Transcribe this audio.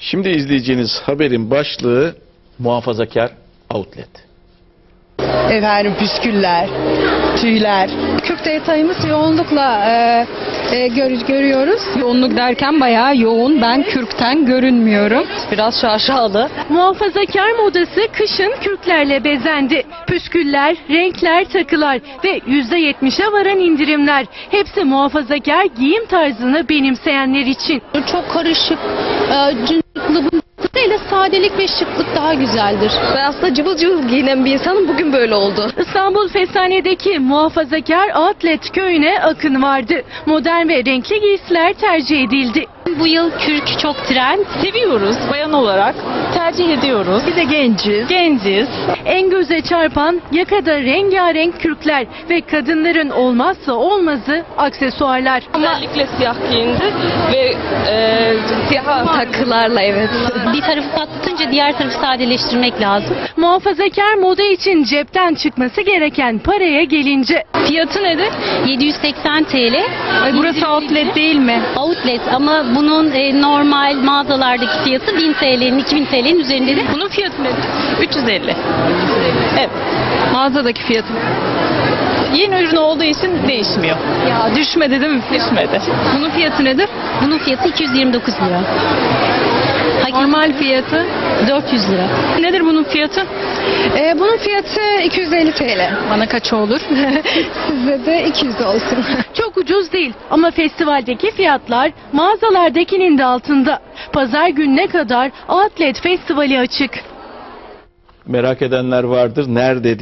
Şimdi izleyeceğiniz haberin başlığı muhafazakar outlet. Efendim püsküller, tüyler. Kürk detayımız yoğunlukla e, e, gör- görüyoruz. Yoğunluk derken bayağı yoğun. Ben kürkten görünmüyorum. Biraz şaşalı. Muhafazakar modası kışın kürklerle bezendi. Püsküller, renkler, takılar ve %70'e varan indirimler. Hepsi muhafazakar giyim tarzını benimseyenler için. Çok karışık, e, cıncıklı ile sadelik ve şıklık daha güzeldir. Ben aslında cıvıl cıvıl giyinen bir insanım. Bugün böyle oldu. İstanbul Fesane'deki muhafazakar outlet köyüne akın vardı. Modern ve renkli giysiler tercih edildi. Bu yıl kürk çok trend. Seviyoruz bayan olarak. Tercih ediyoruz. Bir de genciz. Genciz. En göze çarpan yakada rengarenk kürkler ve kadınların olmazsa olmazı aksesuarlar. Özellikle siyah giyindi ve e, siyah takılarla evet. Bir tarafı patlatınca diğer tarafı sadeleştirmek lazım. Muhafazakar moda için cepten çıkması gereken paraya gelince Fiyatı nedir? 780 TL. Ay, burası outlet değil mi? Outlet ama bunun e, normal mağazalardaki fiyatı 1000 TL'nin 2000 TL'nin üzerindedir. Bunun fiyatı nedir? 350. Evet. Mağazadaki fiyatı. Yeni ürün olduğu için değişmiyor. Ya düşmedi değil mi? Düşmedi. Bunun fiyatı nedir? Bunun fiyatı 229 lira. Normal fiyatı 400 lira. nedir bunun fiyatı? E, bunun fiyatı 250 TL. Bana kaç olur? Size de 200 olsun. çok ucuz değil ama festivaldeki fiyatlar mağazalardakinin de altında. Pazar gününe kadar outlet festivali açık. Merak edenler vardır. Nerede